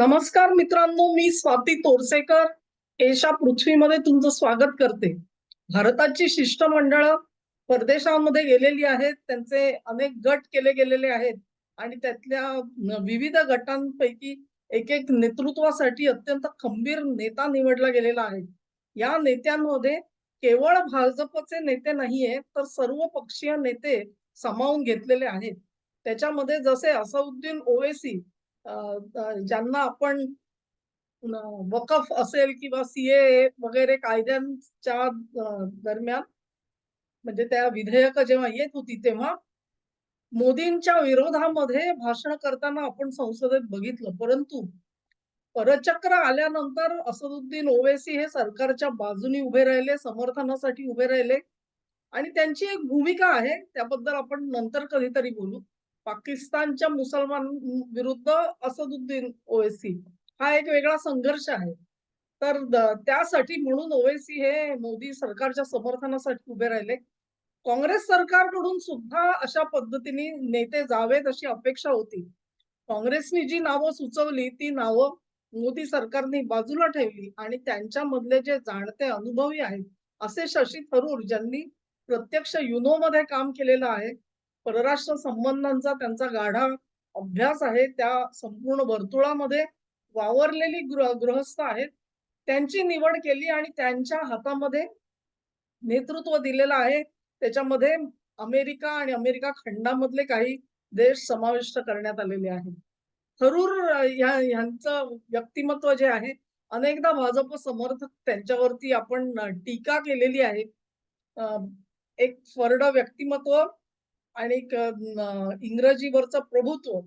नमस्कार मित्रांनो मी स्वाती तोरसेकर. एशा पृथ्वीमध्ये तुमचं स्वागत करते. भारताची शिष्टमंडळ परदेशामध्ये गेलेली आहेत. त्यांचे अनेक गट केले गेलेले आहेत. आणि त्यातल्या विविध गटांपैकी एक एक नेतृत्वासाठी अत्यंत खंबीर नेता निवडला गेलेला आहे. या नेत्यांमध्ये केवळ भाजपचे नेते नाहीये तर सर्व पक्षीय नेते सामावून घेतलेले आहेत. त्याच्यामध्ये जसे असउद्दीन ओवेसी ज्यांना आपण वकफ असेल किंवा सीए वगैरे कायद्यांच्या दरम्यान म्हणजे त्या विधेयक जेव्हा येत होती तेव्हा मोदींच्या विरोधामध्ये भाषण करताना आपण संसदेत बघितलं. परंतु परचक्र आल्यानंतर असदुद्दीन ओवेसी हे सरकारच्या बाजूनी उभे राहिले समर्थनासाठी उभे राहिले. आणि त्यांची एक भूमिका आहे त्याबद्दल आपण नंतर कधीतरी बोलू. पाकिस्तानच्या मुसलमान विरुद्ध असदुद्दीन ओवेसी हा एक वेगळा संघर्ष आहे. तर त्यासाठी म्हणून ओवेसी हे मोदी सरकारच्या समर्थनासाठी उभे राहिले. काँग्रेस सरकारकडून सुद्धा अशा पद्धतीने नेते जावेत अशी अपेक्षा होती. काँग्रेसनी जी नावं सुचवली ती नावं मोदी सरकारने बाजूला ठेवली आणि त्यांच्यामधले जे जाणते अनुभवी आहेत असे शशी थरूर ज्यांनी प्रत्यक्ष युनो मध्ये काम केलेलं आहे परराष्ट्र संबंधांचा त्यांचा गाढा अभ्यास आहे त्या संपूर्ण वर्तुळामध्ये वावरलेली गृह गृहस्थ आहेत. त्यांची निवड केली आणि त्यांच्या हातामध्ये नेतृत्व दिलेलं आहे. त्याच्यामध्ये अमेरिका आणि अमेरिका खंडामधले काही देश समाविष्ट करण्यात आलेले आहेत. थरूर या यांचं व्यक्तिमत्व जे आहे अनेकदा भाजप समर्थक त्यांच्यावरती आपण टीका केलेली आहे. एक फरड व्यक्तिमत्व आणि इंग्रजीवरचं प्रभुत्व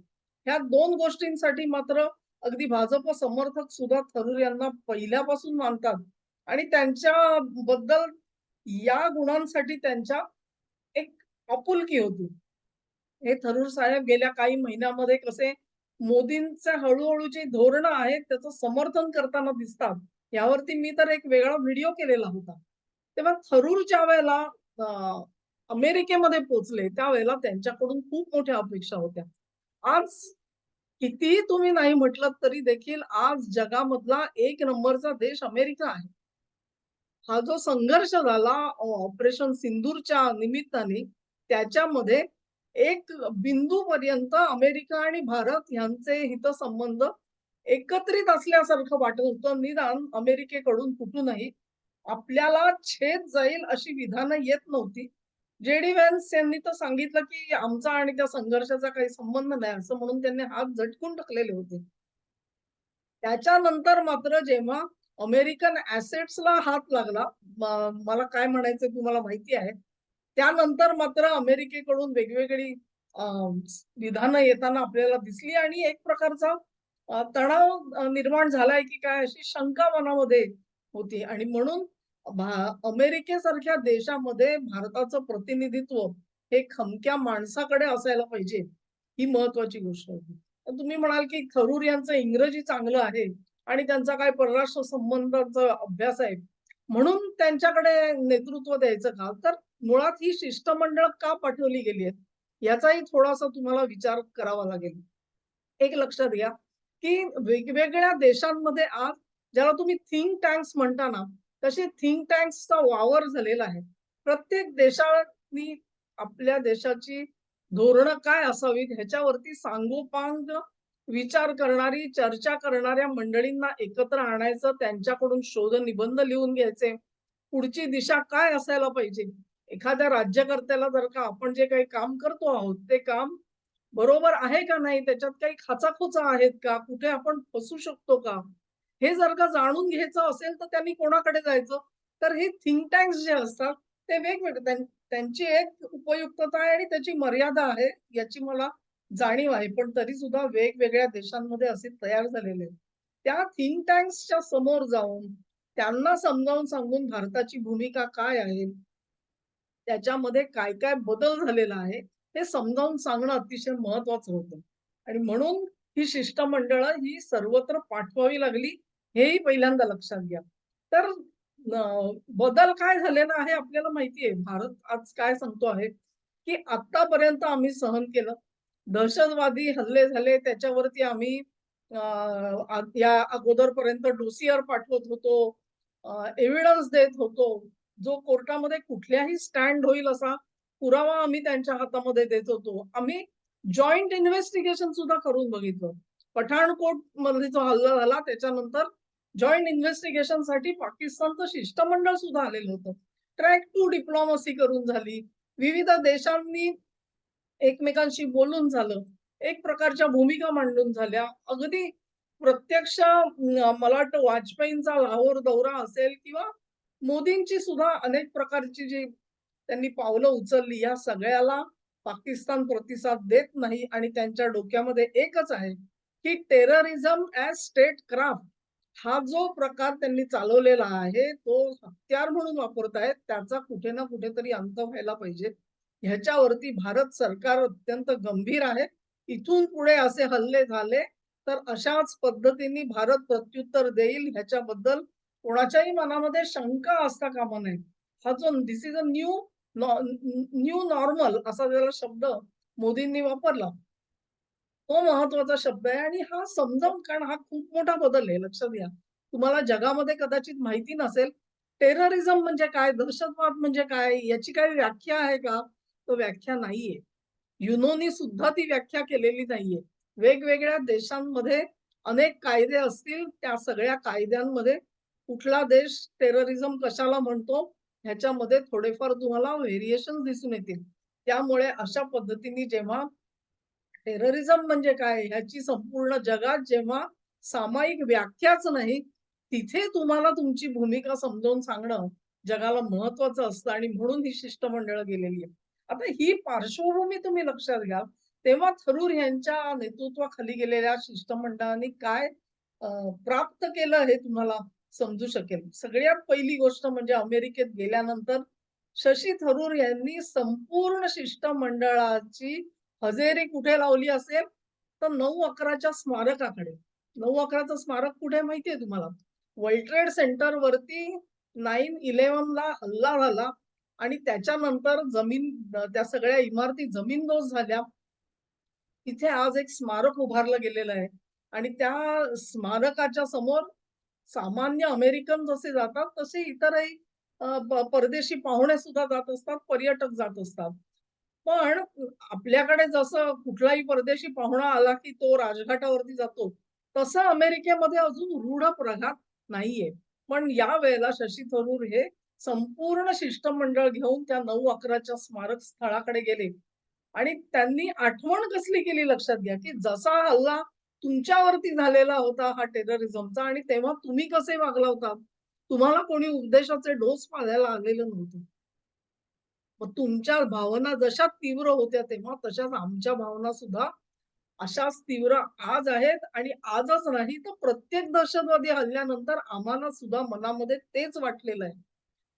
ह्या दोन गोष्टींसाठी मात्र अगदी भाजप समर्थक सुद्धा थरूर यांना पहिल्यापासून मानतात. आणि त्यांच्या बद्दल या गुणांसाठी त्यांच्या एक आपुलकी होती. हे थरूर साहेब गेल्या काही महिन्यामध्ये कसे मोदींचे हळूहळू जे धोरणं आहेत त्याचं समर्थन करताना दिसतात. यावरती मी तर एक वेगळा व्हिडिओ केलेला होता. तेव्हा थरूर ज्या वेळेला अमेरिकेमध्ये पोहोचले त्यावेळेला त्यांच्याकडून खूप मोठ्या अपेक्षा होत्या. आज कितीही तुम्ही नाही म्हटलं तरी देखील आज जगामधला एक नंबरचा देश अमेरिका आहे. हा जो संघर्ष झाला ऑपरेशन सिंदूरच्या निमित्ताने त्याच्यामध्ये एक बिंदू पर्यंत अमेरिका आणि भारत यांचे हितसंबंध एकत्रित असल्यासारखं वाटत होतं. निदान अमेरिकेकडून कुठूनही आपल्याला छेद जाईल अशी विधानं येत नव्हती. जेडी व्हॅन्स यांनी तर सांगितलं की आमचा आणि त्या संघर्षाचा काही संबंध नाही असं म्हणून त्यांनी हात झटकून टाकलेले होते. त्याच्यानंतर मात्र जेव्हा अमेरिकन ऍसेट्सला हात लागला मला काय म्हणायचं तुम्हाला माहिती आहे? त्यानंतर मात्र अमेरिकेकडून वेगवेगळी विधानं येताना आपल्याला दिसली आणि एक प्रकारचा तणाव निर्माण झालाय की काय अशी शंका मनामध्ये होती. आणि म्हणून अमेरिकेसारख्या देशामध्ये भारताचं प्रतिनिधित्व हे खमक्या माणसाकडे असायला पाहिजे ही महत्वाची गोष्ट होती. तुम्ही म्हणाल की थरूर यांचं इंग्रजी चांगलं आहे आणि त्यांचा काय परराष्ट्र संबंधांचा अभ्यास आहे. म्हणून त्यांच्याकडे नेतृत्व द्यायचं का? तर मुळात ही शिष्टमंडळ का पाठवली गेली आहेत? याचाही थोडासा तुम्हाला विचार करावा लागेल. एक लक्षात घ्या की वेगवेगळ्या देशांमध्ये आज ज्याला तुम्ही थिंक टँक्स म्हणता ना तसे थिंक टँक्सचा वावर झालेला आहे. प्रत्येक देशानी आपल्या देशाची धोरणं काय असावीत ह्याच्यावरती सांगोपांग विचार करणारी चर्चा करणाऱ्या मंडळींना एकत्र आणायचं त्यांच्याकडून शोध निबंध लिहून घ्यायचे. पुढची दिशा काय असायला पाहिजे? एखाद्या राज्यकर्त्याला जर का आपण जे काही काम करतो आहोत ते काम बरोबर आहे का नाही? त्याच्यात काही खाचाखोचा आहेत का? कुठे आपण फसू शकतो का? हे जर का जाणून घ्यायचं असेल तर त्यांनी कोणाकडे जायचं? तर हे थिंक टँक्स जे असतात ते वेगवेगळे त्यांची एक उपयुक्तता आहे आणि त्याची मर्यादा आहे याची मला जाणीव आहे. पण तरी सुद्धा वेगवेगळ्या देशांमध्ये असे तयार झालेले त्या थिंक टँक्सच्या समोर जाऊन त्यांना समजावून सांगून भारताची भूमिका काय आहे? त्याच्यामध्ये काय काय बदल झालेला आहे? हे समजावून सांगणं अतिशय महत्वाचं होतं. आणि म्हणून ही शिष्टमंडळ ही सर्वत्र पाठवावी लागली. हेही पहिल्यांदा लक्षात घ्या. तर बदल काय झालेला आहे आपल्याला माहिती आहे भारत आज काय सांगतो आहे की आतापर्यंत आम्ही सहन केलं. दहशतवादी हल्ले झाले. त्याच्यावरती आम्ही या अगोदरपर्यंत डोसियर पाठवत होतो. एव्हिडन्स देत होतो. जो कोर्टामध्ये कुठल्याही स्टँड होईल असा पुरावा आम्ही त्यांच्या हातामध्ये देत होतो. आम्ही जॉईंट इन्व्हेस्टिगेशन सुद्धा करून बघितलं. पठाणकोटमध्ये जो हल्ला झाला त्याच्यानंतर जॉईंट इन्व्हेस्टिगेशनसाठी पाकिस्तानचं शिष्टमंडळ सुद्धा आलेलं होतं. ट्रॅक टू डिप्लोमसी करून झाली. विविध देशांनी एकमेकांशी बोलून झालं. एक प्रकारच्या भूमिका मांडून झाल्या. अगदी प्रत्यक्ष मला वाटतं वाजपेयींचा लाहोर दौरा असेल किंवा मोदींची सुद्धा अनेक प्रकारची जी त्यांनी पावलं उचलली या सगळ्याला पाकिस्तान प्रतिसाद देत नाही आणि त्यांच्या डोक्यामध्ये एकच आहे की टेररिझम ॲज स्टेट क्राफ्ट हा जो प्रकार त्यांनी चालवलेला आहे तो हत्यार म्हणून वापरतायत त्याचा कुठे ना कुठेतरी अंत व्हायला पाहिजे. ह्याच्यावरती भारत सरकार अत्यंत गंभीर आहे. इथून पुढे असे हल्ले झाले तर अशाच पद्धतीने भारत प्रत्युत्तर देईल ह्याच्याबद्दल कोणाच्याही मनामध्ये शंका असता कामा नये. हा जो this is a new new normal असा ज्याला शब्द मोदींनी वापरला तो महत्त्वाचा शब्द आहे आणि हा समजावून कारण हा खूप मोठा बदल आहे. लक्षात घ्या. तुम्हाला जगामध्ये कदाचित माहिती नसेल. टेररिझम म्हणजे काय? दहशतवाद म्हणजे काय? याची काही व्याख्या आहे का? तो व्याख्या नाहीये. युनोनी सुद्धा ती व्याख्या केलेली नाहीये. वेगवेगळ्या देशांमध्ये अनेक कायदे असतील. त्या सगळ्या कायद्यांमध्ये कुठला देश टेररिझम कशाला म्हणतो? ह्याच्यामध्ये थोडेफार तुम्हाला व्हेरिएशन दिसून येतील. त्यामुळे अशा पद्धतीने जेव्हा टेररिझम म्हणजे काय? ह्याची संपूर्ण जगात जेव्हा सामायिक व्याख्याच नाही तिथे तुम्हाला तुमची भूमिका समजावून सांगणं जगाला महत्वाचं असतं आणि म्हणून ही शिष्टमंडळ गेलेली आहे आता ही पार्श्वभूमी तुम्ही लक्षात घ्या तेव्हा थरूर यांच्या नेतृत्वाखाली गेलेल्या शिष्टमंडळाने काय प्राप्त केलं हे तुम्हाला समजू शकेल. सगळ्यात पहिली गोष्ट म्हणजे अमेरिकेत गेल्यानंतर शशी थरूर यांनी संपूर्ण शिष्टमंडळाची हजेरी कुठे लावली असेल तर नऊ अकराच्या स्मारकाकडे. नऊ अकराचं स्मारक कुठे माहितीये तुम्हाला? वर्ल्ड ट्रेड सेंटर वरती नाईन इलेव्हन ला हल्ला झाला आणि त्याच्यानंतर जमीन त्या सगळ्या इमारती जमीनदोज झाल्या. तिथे आज एक स्मारक उभारलं गेलेलं आहे. आणि त्या स्मारकाच्या समोर सामान्य अमेरिकन जसे जातात तसे इतरही परदेशी पाहुणे सुद्धा जात असतात पर्यटक जात असतात. पण आपल्याकडे जसं कुठलाही परदेशी पाहुणा आला की तो राजघाटावरती जातो तसं अमेरिकेमध्ये अजून रूढ प्रघात नाहीये. पण या वेळेला शशी थरूर हे संपूर्ण शिष्टमंडळ घेऊन त्या नऊ अकराच्या स्मारक स्थळाकडे गेले. आणि त्यांनी आठवण कसली केली लक्षात घ्या की जसा हल्ला तुमच्यावरती झालेला होता हा टेररिझमचा आणि तेव्हा तुम्ही कसे वागला होता? तुम्हाला कोणी उपदेशाचे डोस पाहायला आलेलं नव्हतं. मग तुमच्या भावना जशा तीव्र होत्या तेव्हा तशाच आमच्या भावना सुद्धा अशाच तीव्र आज आहेत आणि आजच नाही तर प्रत्येक दहशतवादी हल्ल्यानंतर आम्हाला सुद्धा मनामध्ये तेच वाटलेलं आहे.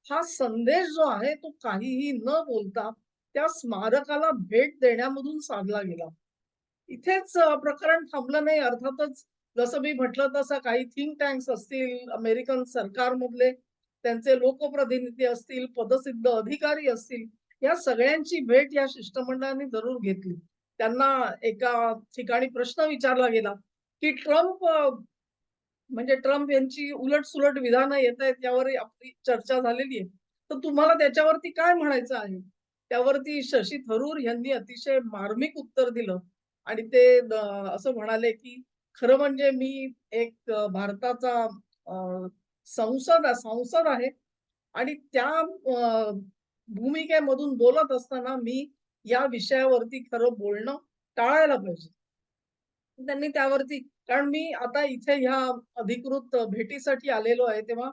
हा संदेश जो आहे तो काहीही न बोलता त्या स्मारकाला भेट देण्यामधून साधला गेला. इथेच प्रकरण थांबलं नाही. अर्थातच जसं मी म्हटलं तसं काही थिंक टँक्स असतील अमेरिकन सरकारमधले त्यांचे लोकप्रतिनिधी असतील पदसिद्ध अधिकारी असतील या सगळ्यांची भेट या शिष्टमंडळाने जरूर घेतली. त्यांना एका ठिकाणी प्रश्न विचारला गेला की ट्रम्प म्हणजे ट्रम्प यांची उलट सुलट विधानं येत आहेत यावर आपली चर्चा झालेली आहे. तर तुम्हाला त्याच्यावरती काय म्हणायचं आहे? त्यावरती शशी थरूर यांनी अतिशय मार्मिक उत्तर दिलं आणि ते असं म्हणाले की खरं म्हणजे मी एक भारताचा संसद संसद आहे. आणि त्या भूमिकेमधून बोलत असताना मी या विषयावरती खरं बोलणं टाळायला पाहिजे. त्यांनी त्यावरती कारण मी आता इथे ह्या अधिकृत भेटीसाठी आलेलो आहे तेव्हा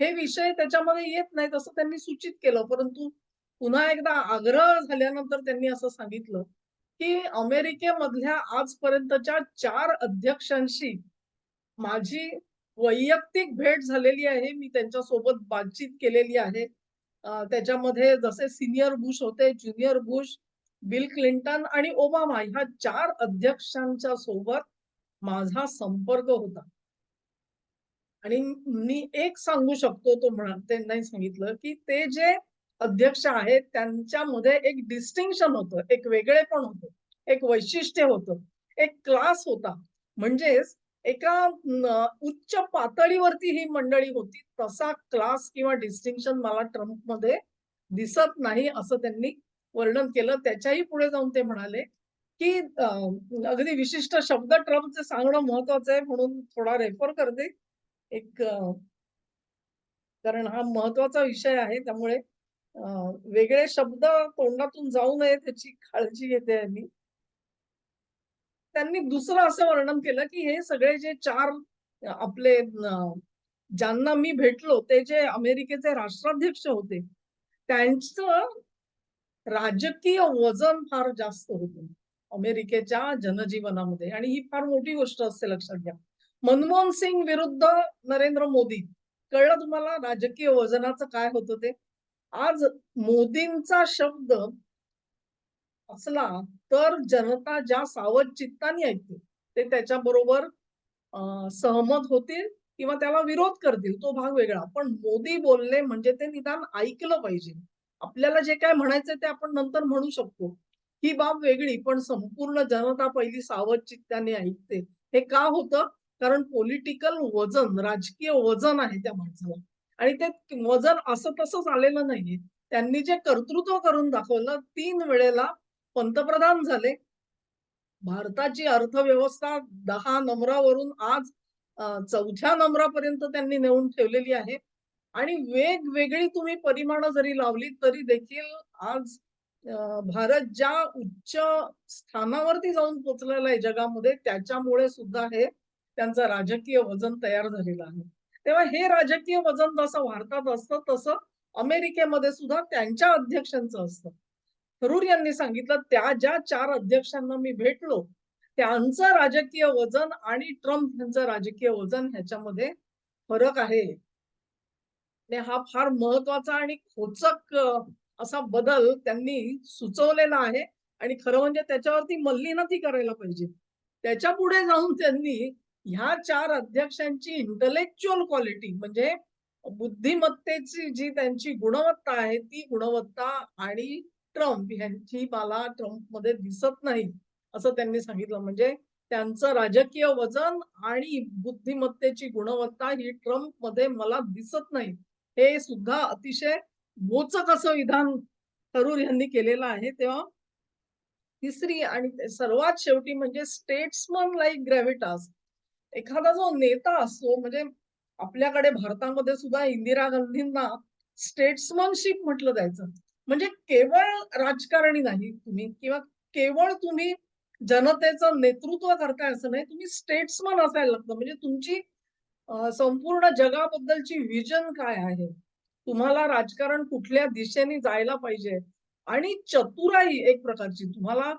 हे विषय त्याच्यामध्ये येत नाहीत असं त्यांनी सूचित केलं. परंतु पुन्हा एकदा आग्रह झाल्यानंतर त्यांनी असं सांगितलं की अमेरिकेमधल्या आजपर्यंतच्या चार अध्यक्षांशी माझी वैयक्तिक भेट झालेली आहे. मी त्यांच्यासोबत बातचीत केलेली आहे. त्याच्यामध्ये जसे सिनियर बुश होते ज्युनियर बुश बिल क्लिंटन आणि ओबामा ह्या चार अध्यक्षांच्या सोबत माझा संपर्क होता. आणि मी एक सांगू शकतो तो म्हणा त्यांनाही सांगितलं की ते जे अध्यक्ष आहेत त्यांच्यामध्ये एक डिस्टिंक्शन होतं. एक वेगळेपण होतं. एक वैशिष्ट्य होतं. एक क्लास होता. म्हणजेच एका उच्च पातळीवरती ही मंडळी होती. तसा क्लास किंवा डिस्टिंक्शन मला ट्रम्पमध्ये दिसत नाही, असं त्यांनी वर्णन केलं. त्याच्याही पुढे जाऊन ते म्हणाले, की अगदी विशिष्ट शब्द ट्रम्पचे सांगणं महत्वाचं आहे म्हणून थोडा रेफर करते. एक कारण हा महत्त्वाचा विषय आहे. त्यामुळे वेगळे शब्द तोंडातून जाऊ नये त्याची काळजी घेते आहे मी. त्यांनी दुसरं असं वर्णन केलं, की हे सगळे जे चार आपले ज्यांना मी भेटलो ते जे अमेरिकेचे राष्ट्राध्यक्ष होते, त्यांचं राजकीय वजन फार जास्त होतं. अमेरिकेच्या जनजीवनामध्ये आणि ही फार मोठी गोष्ट असते लक्षात घ्या. मनमोहन सिंग विरुद्ध नरेंद्र मोदी. कळलं तुम्हाला राजकीय वजनाचं काय होतं ते? आज मोदींचा शब्द असला तर जनता ज्या सावध चित्ताने ऐकते, ते त्याच्याबरोबर सहमत होतील किंवा त्याला विरोध करतील, तो भाग वेगळा. पण मोदी बोलले म्हणजे ते निदान ऐकलं पाहिजे. आपल्याला जे काय म्हणायचं ते आपण नंतर म्हणू शकतो. ही बाब वेगळी, पण संपूर्ण जनता पहिली सावध चित्ताने ऐकते. हे का होतं? कारण पॉलिटिकल वजन, राजकीय वजन आहे त्या माणसाला आणि ते वजन असं तसंच आलेलं नाहीये. त्यांनी जे कर्तृत्व करून दाखवलं, तीन वेळेला पंतप्रधान झाले. भारताची अर्थव्यवस्था दहा नंबरावरून आज चौथ्या नंबरापर्यंत त्यांनी नेऊन ठेवलेली आहे आणि वेगवेगळी तुम्ही परिमाणं जरी लावली तरी देखील आज भारत ज्या उच्च स्थानावरती जाऊन पोचलेला आहे जगामध्ये त्याच्यामुळे सुद्धा हे त्यांचं राजकीय वजन तयार झालेलं आहे. तेव्हा हे राजकीय वजन जसं भारतात असतं तसं अमेरिकेमध्ये सुद्धा त्यांच्या अध्यक्षांचं असतं. थरूर यांनी सांगितलं त्या ज्या चार अध्यक्षांना मी भेटलो, त्यांचं राजकीय वजन आणि ट्रम्प यांचं राजकीय वजन ह्याच्यामध्ये फरक आहे. आणि हा फार महत्त्वाचा आणि खोचक असा बदल त्यांनी सुचवलेला आहे आणि खरं म्हणजे त्याच्यावरती मल्लीनाथी करायला पाहिजे. त्याच्या पुढे जाऊन त्यांनी ह्या चार अध्यक्षांची इंटेलेक्चुअल क्वालिटी म्हणजे बुद्धिमत्तेची जी त्यांची गुणवत्ता आहे, ती गुणवत्ता आणि ट्रम्प ह्यांची मला ट्रम्पमध्ये दिसत नाही, असं त्यांनी सांगितलं. म्हणजे त्यांचं राजकीय वजन आणि बुद्धिमत्तेची गुणवत्ता ही ट्रम्पमध्ये मला दिसत नाही. हे सुद्धा अतिशय बोचक असं विधान थरूर यांनी केलेलं आहे. तेव्हा तिसरी आणि सर्वात शेवटी म्हणजे स्टेट्समन लाईक ग्रॅव्हिटास. एखादा जो नेता असतो म्हणजे आपल्याकडे भारतामध्ये सुद्धा इंदिरा गांधींना स्टेट्समनशिप म्हटलं जायचं. म्हणजे केवळ राजकारणी नाही तुम्ही किंवा केवळ तुम्ही जनतेचं नेतृत्व करताय असं नाही. तुम्ही स्टेट्समन असायला लागतं. म्हणजे तुमची संपूर्ण जगाबद्दलची व्हिजन काय आहे? तुम्हाला राजकारण कुठल्या दिशेने जायला पाहिजे आणि चतुराई एक प्रकारची तुम्हाला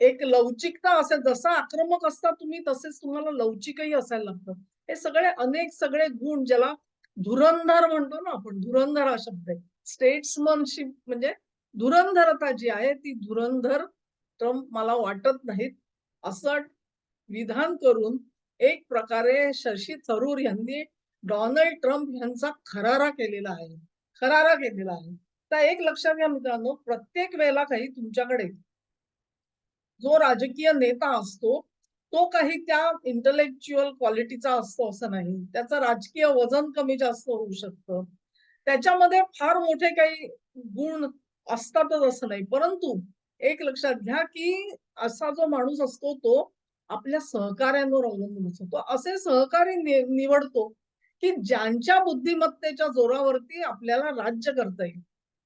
एक लवचिकता असेल, जसा आक्रमक असता तुम्ही तसेच तुम्हाला लवचिकही असायला लागतं. हे सगळे अनेक सगळे गुण ज्याला धुरंधर म्हणतो ना आपण, धुरंधर हा शब्द आहे. स्टेट्समनशिप म्हणजे धुरंधरता जी आहे ती धुरंधर ट्रम्प मला वाटत नाहीत. असं विधान करून एक प्रकारे शशी थरूर यांनी डोनाल्ड ट्रम्प यांचा खरारा केलेला आहे. खरारा केलेला आहे. तर एक लक्षात घ्या मित्रांनो, प्रत्येक वेळेला काही तुमच्याकडे जो राजकीय नेता असतो, तो काही त्या इंटेलेक्चुअल क्वालिटीचा असतो असं नाही. त्याचं राजकीय वजन कमी-जास्त होऊ शकतं. त्याच्यामध्ये फार मोठे काही गुण असतातच असं नाही. परंतु एक लक्षात घ्या, की असा जो माणूस असतो तो आपल्या सहकाऱ्यांवर अवलंबून असतो. तो असे सहकारी निवडतो, की ज्यांच्या बुद्धिमत्तेच्या जोरावरती आपल्याला राज्य करता येईल.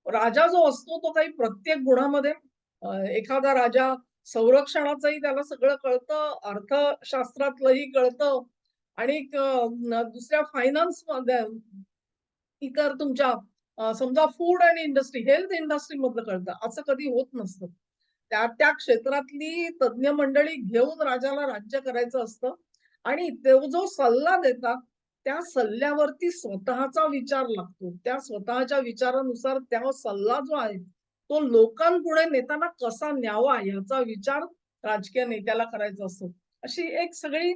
राजा जो असतो तो काही प्रत्येक गुणामध्ये एखादा राजा संरक्षणाचंही त्याला सगळं कळतं, अर्थशास्त्रातलंही कळतं आणि दुसऱ्या फायनान्स इतर तुमच्या समजा फूड आणि इंडस्ट्री, हेल्थ इंडस्ट्री मधलं कळतं. असं कधी होत नसतं. त्या त्या क्षेत्रातली तज्ञ मंडळी घेऊन राजाला राज्य करायचं असतं आणि तो जो सल्ला देतात, त्या सल्ल्यावरती स्वतःचा विचार लागतो. त्या स्वतःच्या विचारानुसार त्या सल्ला जो आहे, तो लोकांपुढे नेताना कसा न्यावा याचा विचार राजकीय नेत्याला करायचा असतो. अशी एक सगळी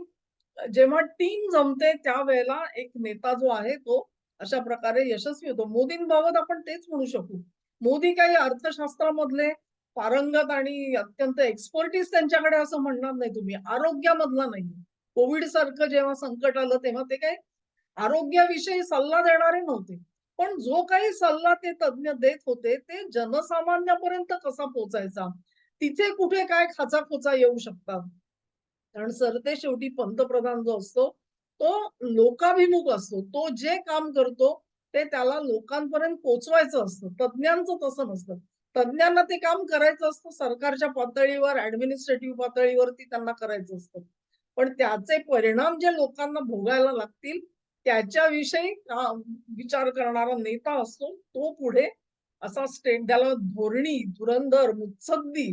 जेव्हा टीम जमते त्यावेळेला एक नेता जो आहे तो अशा प्रकारे यशस्वी होतो. मोदींबाबत आपण तेच म्हणू शकू. मोदी काही अर्थशास्त्रामधले पारंगत आणि अत्यंत एक्सपर्टीज त्यांच्याकडे असं म्हणणार नाही तुम्ही. आरोग्यामधला नाही. कोविड सारखं जेव्हा संकट आलं तेव्हा ते काय आरोग्याविषयी सल्ला देणारे नव्हते पण जो काही सल्ला ते तज्ञ देत होते ते जनसामान्यापर्यंत कसा पोहोचायचा तिथे कुठे काय खाचाखोचा येऊ शकतात कारण सरते शेवटी पंतप्रधान जो असतो तो लोकाभिमुख असतो. तो जे काम करतो ते त्याला लोकांपर्यंत पोचवायचं असतं. तज्ज्ञांचं तसं नसतं. तज्ज्ञांना ते काम करायचं असतं. सरकारच्या पातळीवर ऍडमिनिस्ट्रेटिव्ह पातळीवरती त्यांना करायचं असतं. पण त्याचे परिणाम जे लोकांना भोगायला लागतील त्याच्याविषयी विचार करणारा नेता असतो तो पुढे असा स्टेट त्याला धोरणी धुरंधर मुत्सद्दी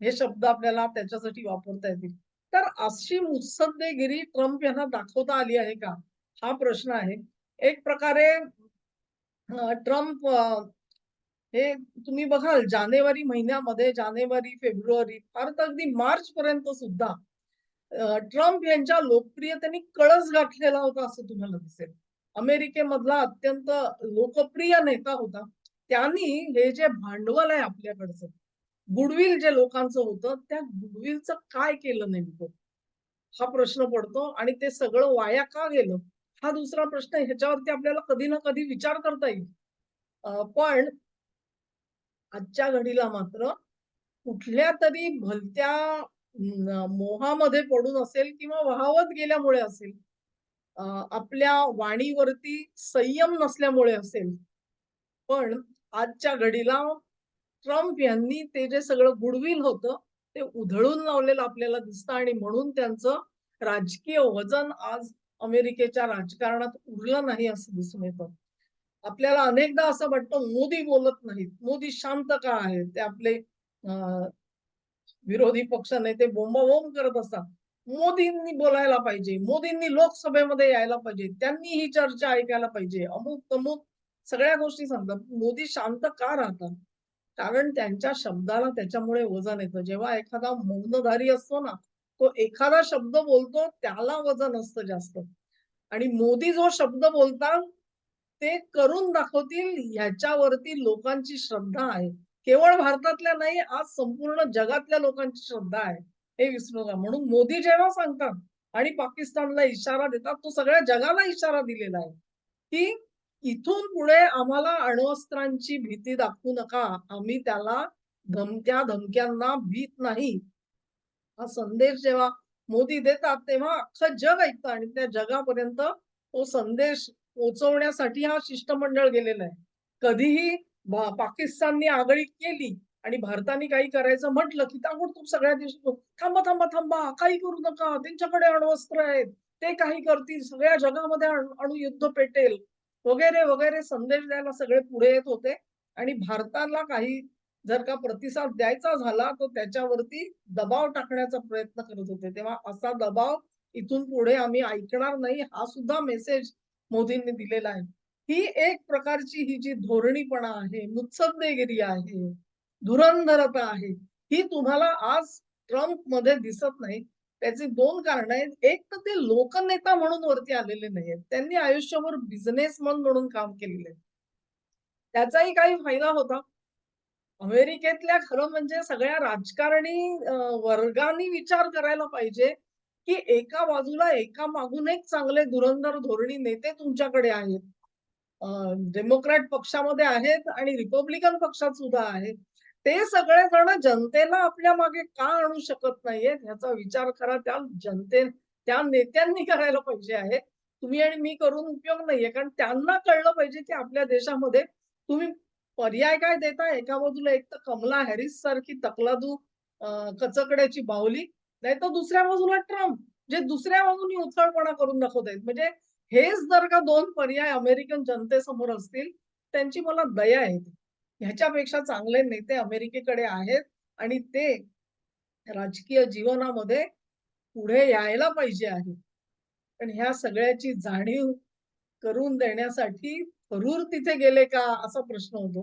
हे शब्द आपल्याला त्याच्यासाठी वापरता येतील. तर अशी मुत्सद्देगिरी ट्रम्प यांना दाखवता आली आहे का? हा प्रश्न आहे. एक प्रकारे ट्रम्प हे तुम्ही बघाल जानेवारी महिन्यामध्ये जानेवारी फेब्रुवारी फार तर अगदी मार्च पर्यंत सुद्धा ट्रम्प यांच्या लोकप्रियतेने कळस गाठलेला होता असं तुम्हाला दिसेल. अमेरिकेमधला अत्यंत लोकप्रिय नेता होता. त्यांनी हे जे भांडवल आहे आपल्याकडचं गुडविल जे लोकांचं होतं त्या गुडविलचं काय केलं नेमकं? हा प्रश्न पडतो आणि ते सगळं वाया का गेलं? हा दुसरा प्रश्न ह्याच्यावरती आपल्याला कधी ना कधी विचार करता येईल. पण आजच्या घडीला मात्र कुठल्या तरी भलत्या मोहामध्ये पडून असेल किंवा वाहवत गेल्यामुळे असेल आपल्या वाणीवरती संयम नसल्यामुळे असेल पण आजच्या घडीला ट्रम्प यांनी ते जे सगळं गुडविल होतं ते उधळून लावलेलं आपल्याला दिसतं आणि म्हणून त्यांचं राजकीय वजन आज अमेरिकेच्या राजकारणात उरलं नाही असं दिसून येतं. आपल्याला अनेकदा असं वाटतं मोदी बोलत नाहीत. मोदी शांत का आहेत? ते आपले विरोधी पक्ष नेते बोंबाबोंब करत असतात. मोदींनी बोलायला पाहिजे. मोदींनी लोकसभेमध्ये यायला पाहिजे. त्यांनी ही चर्चा ऐकायला पाहिजे. अमुक तमुक सगळ्या गोष्टी सांगतात. मोदी शांत का राहतात? कारण त्यांच्या शब्दाला त्याच्यामुळे वजन येतं. जेव्हा एखादा मौनधारी असतो ना तो एखादा शब्द बोलतो त्याला वजन असतं जास्त. आणि मोदी जो शब्द बोलतात ते करून दाखवतील ह्याच्यावरती लोकांची श्रद्धा आहे. केवळ भारतातल्या नाही आज संपूर्ण जगातल्या लोकांची श्रद्धा आहे. हे विसरू नका. म्हणून मोदी जेव्हा सांगतात आणि पाकिस्तानला इशारा देतात तो सगळ्या जगाला इशारा दिलेला आहे. की इथून पुढे आम्हाला अण्वस्त्रांची भीती दाखवू नका. आम्ही त्याला धमक्या धमक्यांना भीत नाही. हा संदेश जेव्हा मोदी देतात तेव्हा अख्खं जग ऐकतं आणि त्या जगापर्यंत तो संदेश पोचवण्यासाठी हा शिष्टमंडळ गेलेला आहे. कधीही पाकिस्तानने आगळी केली आणि भारताने काही करायचं म्हटलं की ताबडतोब सगळ्या देश थांबा थांबा थांबा काही करू नका. त्यांच्याकडे अण्वस्त्र आहेत. ते काही करतील. सगळ्या जगामध्ये अणु अणुयुद्ध पेटेल. वगैरे वगैरे संदेश द्यायला सगळे पुढे येत होते. आणि भारताला काही जर का प्रतिसाद द्यायचा झाला तर त्याच्यावरती दबाव टाकण्याचा प्रयत्न करत होते. तेव्हा असा दबाव इथून पुढे आम्ही ऐकणार नाही हा सुद्धा मेसेज मोदींनी दिलेला आहे. ही एक प्रकारची ही जी धोरणीपणा आहे मुत्सद्देगिरी आहे धुरंधरता आहे ही तुम्हाला आज ट्रम्पमध्ये दिसत नाही. त्याचे दोन कारण आहेत. एक तर ते लोकनेता म्हणून वरती आलेले नाहीयेत. त्यांनी आयुष्यभर बिझनेसमन म्हणून काम केलेले. त्याचाही काही फायदा होता. अमेरिकेतल्या खरं म्हणजे सगळ्या राजकारणी वर्गांनी विचार करायला पाहिजे की एका बाजूला एका मागून एक चांगले धुरंधर धोरणी नेते तुमच्याकडे आहेत. डेमोक्रॅट पक्षामध्ये आहेत आणि रिपब्लिकन पक्षात सुद्धा आहेत. ते सगळेजण जनतेला आपल्या मागे का आणू शकत नाहीयेत ह्याचा विचार करा. त्या जनते त्या नेत्यांनी करायला पाहिजे आहे. तुम्ही आणि मी करून उपयोग नाहीये. कारण त्यांना कळलं पाहिजे की आपल्या देशामध्ये तुम्ही पर्याय काय देता? एका बाजूला एक तर कमला हॅरिस सारखी तकलादू कचकड्याची बाहुली नाही तर दुसऱ्या बाजूला ट्रम्प जे दुसऱ्या बाजूनी उथळपणा करून दाखवत आहेत. म्हणजे हेच जर का दोन पर्याय अमेरिकन जनतेसमोर असतील त्यांची मला दया येते ह्याच्यापेक्षा चांगले नेते अमेरिकेकडे आहेत आणि ते राजकीय जीवनामध्ये पुढे यायला पाहिजे आहे. पण ह्या सगळ्याची जाणीव करून देण्यासाठी थरूर तिथे गेले का असा प्रश्न होतो.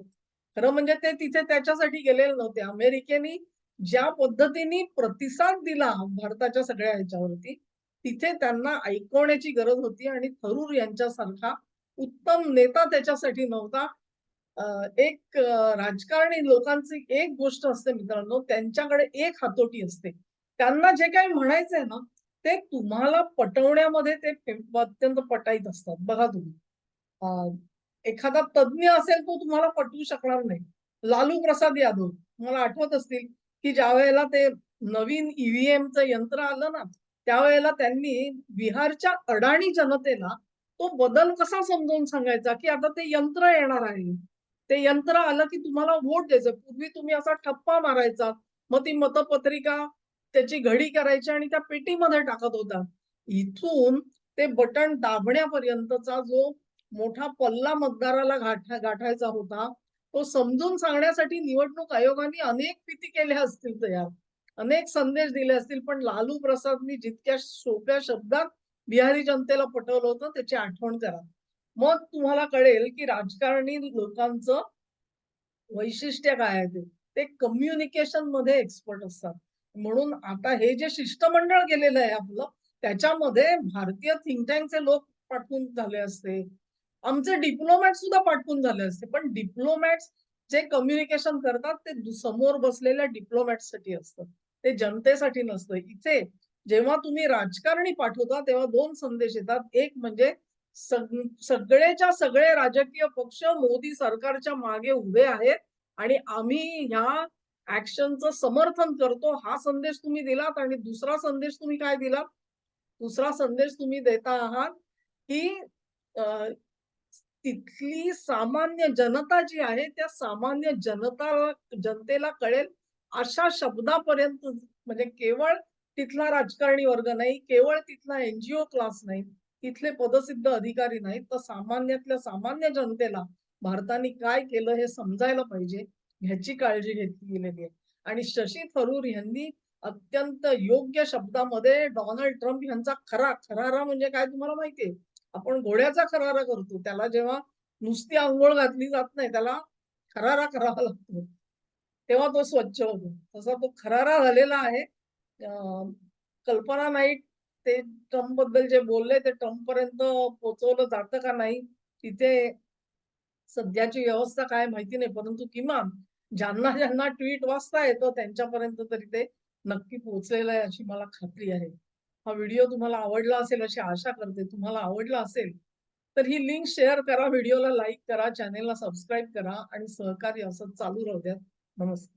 खरं म्हणजे ते तिथे त्याच्यासाठी गेलेले नव्हते. अमेरिकेने ज्या पद्धतीने प्रतिसाद दिला भारताच्या सगळ्या ह्याच्यावरती तिथे त्यांना ऐकवण्याची गरज होती आणि थरूर यांच्यासारखा उत्तम नेता त्याच्यासाठी नव्हता. एक राजकारणी लोकांची एक गोष्ट असते मित्रांनो त्यांच्याकडे एक हातोटी असते. त्यांना जे काही म्हणायचंय ना ते तुम्हाला पटवण्यामध्ये ते अत्यंत पटाईत असतात. बघा तुम्ही. एखादा तज्ञ असेल तो तुम्हाला पटवू शकणार नाही. लालू प्रसाद यादव तुम्हाला आठवत असतील की ज्या वेळेला ते नवीन ईव्हीएमचं यंत्र आलं ना त्यावेळेला त्यांनी बिहारच्या अडाणी जनतेला तो बदल कसा समजावून सांगायचा की आता ते यंत्र येणार आहे. ते यंत्र आलं की तुम्हाला वोट द्यायचं. पूर्वी तुम्ही असा ठप्पा मारायचा. मग ती मतपत्रिका त्याची घडी करायची आणि त्या पेटीमध्ये टाकत होता. इथून ते बटन दाबण्यापर्यंतचा जो मोठा पल्ला मतदाराला गाठा गाठायचा होता तो समजून सांगण्यासाठी निवडणूक आयोगाने अनेक पिती केल्या असतील तयार. अनेक संदेश दिले असतील पण लालू प्रसादनी जितक्या सोप्या शब्दात बिहारी जनतेला पटवलं होतं त्याची आठवण करा. मग तुम्हाला कळेल की राजकारणी लोकांचं वैशिष्ट्य काय आहे ते. ते कम्युनिकेशनमध्ये एक्सपर्ट असतात. म्हणून आता हे जे शिष्टमंडळ गेलेलं आहे आपलं त्याच्यामध्ये भारतीय थिंक टँकचे लोक पाठवून झाले असते. आमचे डिप्लोमॅट सुद्धा पाठवून झाले असते. पण डिप्लोमॅट्स जे कम्युनिकेशन करतात ते समोर बसलेल्या डिप्लोमॅटसाठी असतं. ते जनतेसाठी नसतं. इथे जेव्हा तुम्ही राजकारणी पाठवता तेव्हा दोन संदेश येतात. एक म्हणजे सगळेच्या सगळे राजकीय पक्ष मोदी सरकारच्या मागे उभे आहेत आणि आम्ही ह्या ऍक्शनचं समर्थन करतो. हा संदेश तुम्ही दिलात आणि दुसरा संदेश तुम्ही काय दिलात? दुसरा संदेश तुम्ही देता आहात की अं, तिथली सामान्य जनता जी आहे त्या सामान्य जनता जनतेला कळेल अशा शब्दापर्यंत म्हणजे केवळ तिथला राजकारणी वर्ग नाही केवळ तिथला एनजीओ क्लास नाही. तिथले पदसिद्ध अधिकारी नाहीत तर सामान्यातल्या सामान्य जनतेला भारताने काय केलं हे समजायला पाहिजे ह्याची काळजी घेतली गेलेली आहे. आणि शशी थरूर यांनी अत्यंत योग्य शब्दामध्ये डोनाल्ड ट्रम्प यांचा खरा खरारा म्हणजे काय तुम्हाला माहितीये आपण घोड्याचा खरारा करतो त्याला जेव्हा नुसती आंघोळ घातली जात नाही त्याला खरारा करावा लागतो. तेव्हा तो स्वच्छ होतो. तसा तो खरारा झालेला आहे. कल्पना नाईक ते ट्रम्पबद्दल जे बोलले ते ट्रम्प पर्यंत पोहोचवलं जातं का नाही तिथे सध्याची व्यवस्था काय माहिती नाही परंतु किमान ज्यांना ज्यांना ट्विट वाचता येतो त्यांच्यापर्यंत तरी ते नक्की पोहोचलेलं आहे अशी मला खात्री आहे. हा व्हिडिओ तुम्हाला आवडला असेल अशी आशा करते. तुम्हाला आवडला असेल तर ही लिंक शेअर करा व्हिडिओला लाईक करा चॅनेलला सबस्क्राईब करा आणि सहकार्य असं चालू राहू द्या नमस्कार.